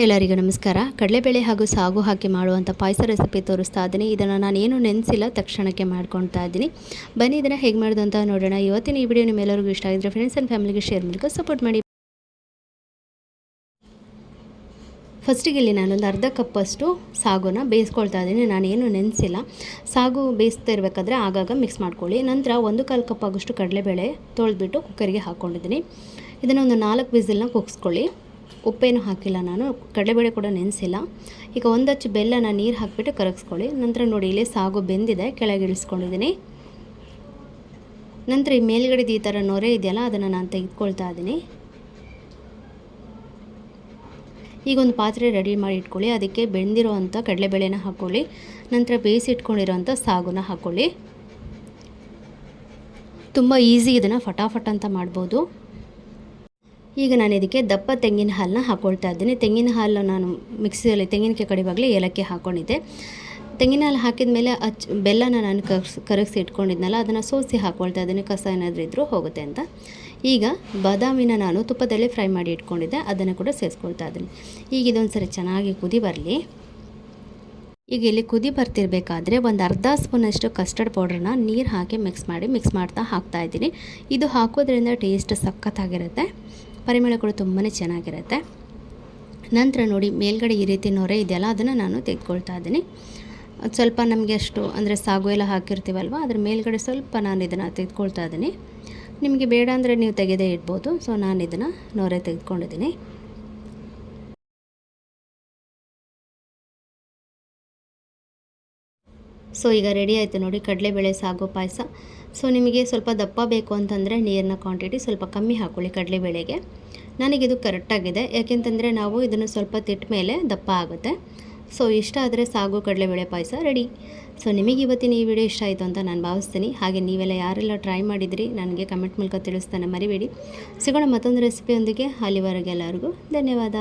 ಎಲ್ಲರಿಗೂ ನಮಸ್ಕಾರ. ಕಡಲೆಬೇಳೆ ಹಾಗೂ ಸಾಗು ಹಾಕಿ ಮಾಡುವಂಥ ಪಾಯಸ ರೆಸಿಪಿ ತೋರಿಸ್ತಾ ಇದ್ದೀನಿ. ಇದನ್ನು ನಾನು ಏನು ನೆನೆಸಿಲ್ಲ, ತಕ್ಷಣಕ್ಕೆ ಮಾಡ್ಕೊಳ್ತಾ ಇದ್ದೀನಿ. ಬನ್ನಿ, ಇದನ್ನು ಹೇಗೆ ಮಾಡೋದು ಅಂತ ನೋಡೋಣ. ಇವತ್ತಿನ ಈ ವಿಡಿಯೋ ನಿಮ್ಮೆಲ್ಲರಿಗೂ ಇಷ್ಟ ಆಗಿದ್ರೆ ಫ್ರೆಂಡ್ಸ್ ಆ್ಯಂಡ್ ಫ್ಯಾಮಿಲಿಗೆ ಶೇರ್ ಮೂಲಕ ಸಪೋರ್ಟ್ ಮಾಡಿ. ಫಸ್ಟಿಗೆ ಇಲ್ಲಿ ನಾನೊಂದು ಅರ್ಧ ಕಪ್ಪಷ್ಟು ಸಾಗುನ ಬೇಯಿಸ್ಕೊಳ್ತಾ ಇದ್ದೀನಿ. ನಾನೇನು ನೆನೆಸಿಲ್ಲ. ಸಾಗು ಬೇಯಿಸ್ತಾ ಇರಬೇಕಾದ್ರೆ ಆಗಾಗ ಮಿಕ್ಸ್ ಮಾಡ್ಕೊಳ್ಳಿ. ನಂತರ ಒಂದು ಕಾಲು ಕಪ್ ಆಗೋಷ್ಟು ಕಡಲೆಬೇಳೆ ತೊಳೆದ್ಬಿಟ್ಟು ಕುಕ್ಕರಿಗೆ ಹಾಕ್ಕೊಂಡಿದ್ದೀನಿ ಇದನ್ನು ಒಂದು ನಾಲ್ಕು ವಿಸಿಲ್ನ ಕುಗ್ಸ್ಕೊಳ್ಳಿ. ಉಪ್ಪೇನು ಹಾಕಿಲ್ಲ ನಾನು, ಕಡಲೆಬೇಳೆ ಕೂಡ ನೆನೆಸಿಲ್ಲ. ಈಗ ಒಂದಚ್ಚು ಬೆಲ್ಲನ ನೀರು ಹಾಕಿಬಿಟ್ಟು ಕರಗಿಸ್ಕೊಳ್ಳಿ. ನಂತರ ನೋಡಿ ಇಲ್ಲಿ ಸಾಗು ಬೆಂದಿದೆ, ಕೆಳಗೆ ಇಳಿಸ್ಕೊಂಡಿದ್ದೀನಿ. ನಂತರ ಈ ಮೇಲ್ಗಡೆದು ಈ ಥರ ನೊರೆ ಇದೆಯಲ್ಲ, ಅದನ್ನು ನಾನು ತೆಗೆದುಕೊಳ್ತಾ ಇದ್ದೀನಿ. ಈಗ ಒಂದು ಪಾತ್ರೆ ರೆಡಿ ಮಾಡಿ ಇಟ್ಕೊಳ್ಳಿ. ಅದಕ್ಕೆ ಬೆಂದಿರೋ ಅಂಥ ಕಡಲೆಬೇಳೆನ ಹಾಕ್ಕೊಳ್ಳಿ. ನಂತರ ಬೇಯಿಸಿ ಇಟ್ಕೊಂಡಿರೋಂಥ ಸಾಗುನ ಹಾಕ್ಕೊಳ್ಳಿ. ತುಂಬ ಈಸಿ ಇದನ್ನು, ಫಟಾಫಟ್ ಅಂತ ಮಾಡ್ಬೋದು. ಈಗ ನಾನು ಇದಕ್ಕೆ ದಪ್ಪ ತೆಂಗಿನ ಹಾಲನ್ನ ಹಾಕ್ಕೊಳ್ತಾ ಇದ್ದೀನಿ. ತೆಂಗಿನ ಹಾಲು ನಾನು ಮಿಕ್ಸಿಯಲ್ಲಿ ತೆಂಗಿನಕಾಯಿ ಕಡಿವಾಗಲೇ ಏಲಕ್ಕಿ ಹಾಕ್ಕೊಂಡಿದ್ದೆ ತೆಂಗಿನ ಹಾಲು ಹಾಕಿದ ಮೇಲೆ ಅಚ್ ಬೆಲ್ಲನ ನಾನು ಕರಗಿಸಿ ಇಟ್ಕೊಂಡಿದ್ನಲ್ಲ, ಅದನ್ನು ಸೋಸಿ ಹಾಕ್ಕೊಳ್ತಾ ಇದ್ದೀನಿ. ಕಸ ಏನಾದರೂ ಇದ್ದರೂ ಹೋಗುತ್ತೆ ಅಂತ. ಈಗ ಬಾದಾಮಿನ ನಾನು ತುಪ್ಪದಲ್ಲಿ ಫ್ರೈ ಮಾಡಿ ಇಟ್ಕೊಂಡಿದ್ದೆ. ಅದನ್ನು ಕೂಡ ಸೇರಿಸ್ಕೊಳ್ತಾ ಇದ್ದೀನಿ. ಈಗ ಇದೊಂದು ಸರಿ ಚೆನ್ನಾಗಿ ಕುದಿ ಬರಲಿ. ಈಗ ಇಲ್ಲಿ ಕುದಿ ಬರ್ತಿರಬೇಕಾದ್ರೆ ಒಂದು ಅರ್ಧ ಸ್ಪೂನಷ್ಟು ಕಸ್ಟರ್ಡ್ ಪೌಡ್ರನ್ನ ನೀರು ಹಾಕಿ ಮಿಕ್ಸ್ ಮಾಡಿ ಮಿಕ್ಸ್ ಮಾಡ್ತಾ ಹಾಕ್ತಾ ಇದ್ದೀನಿ. ಇದು ಹಾಕೋದ್ರಿಂದ ಟೇಸ್ಟ್ ಸಖತ್ತಾಗಿರುತ್ತೆ. ಪರಿಮಳ ಕೂಡ ತುಂಬಾ ಚೆನ್ನಾಗಿರುತ್ತೆ. ನಂತರ ನೋಡಿ ಮೇಲ್ಗಡೆ ಈ ರೀತಿ ನೊರೆ ಇದೆಯಲ್ಲ, ಅದನ್ನು ನಾನು ತೆಗೆದುಕೊಳ್ತಾ ಇದ್ದೀನಿ. ಸ್ವಲ್ಪ ನಮಗೆ ಅಷ್ಟು ಅಂದರೆ ಸಾಗು ಎಲ್ಲ ಹಾಕಿರ್ತೀವಲ್ವ, ಅದ್ರ ಮೇಲ್ಗಡೆ ಸ್ವಲ್ಪ ನಾನು ಇದನ್ನು ತೆಗೆದುಕೊಳ್ತಾ ಇದ್ದೀನಿ. ನಿಮಗೆ ಬೇಡ ಅಂದರೆ ನೀವು ತೆಗೆದೇ ಇಡ್ಬೋದು. ಸೊ, ನಾನು ಇದನ್ನು ನೊರೆ ತೆಗೆದುಕೊಂಡಿದ್ದೀನಿ. ಸೊ, ಈಗ ರೆಡಿ ಆಯಿತು ನೋಡಿ ಕಡಲೆಬೇಳೆ ಸಾಗು ಪಾಯಸ. ಸೊ ನಿಮಗೆ ಸ್ವಲ್ಪ ದಪ್ಪ ಬೇಕು ಅಂತಂದರೆ ನೀರಿನ ಕ್ವಾಂಟಿಟಿ ಸ್ವಲ್ಪ ಕಮ್ಮಿ ಹಾಕ್ಕೊಳ್ಳಿ ಕಡಲೆಬೇಳೆಗೆ ನನಗಿದು ಕರೆಕ್ಟಾಗಿದೆ ಯಾಕೆಂತಂದರೆ ನಾವು ಇದನ್ನು ಸ್ವಲ್ಪ ತಿಟ್ಟ ಮೇಲೆ ದಪ್ಪ ಆಗುತ್ತೆ. ಸೊ ಇಷ್ಟ ಆದರೆ ಸಾಗು ಕಡಲೆಬೇಳೆ ಪಾಯಸ ರೆಡಿ ಸೊ ನಿಮಗೆ ಇವತ್ತಿನ ಈ ವಿಡಿಯೋ ಇಷ್ಟ ಆಯಿತು ಅಂತ ನಾನು ಭಾವಿಸ್ತೀನಿ. ಹಾಗೆ ನೀವೆಲ್ಲ ಯಾರೆಲ್ಲ ಟ್ರೈ ಮಾಡಿದ್ರಿ ನನಗೆ ಕಮೆಂಟ್ ಮೂಲಕ ತಿಳಿಸ್ತಾನೆ ಮರಿಬೇಡಿ. ಸಿಗೋಣ ಮತ್ತೊಂದು ರೆಸಿಪಿಯೊಂದಿಗೆ ಅಲ್ಲಿವರೆಗೆ ಎಲ್ಲರಿಗೂ ಧನ್ಯವಾದ.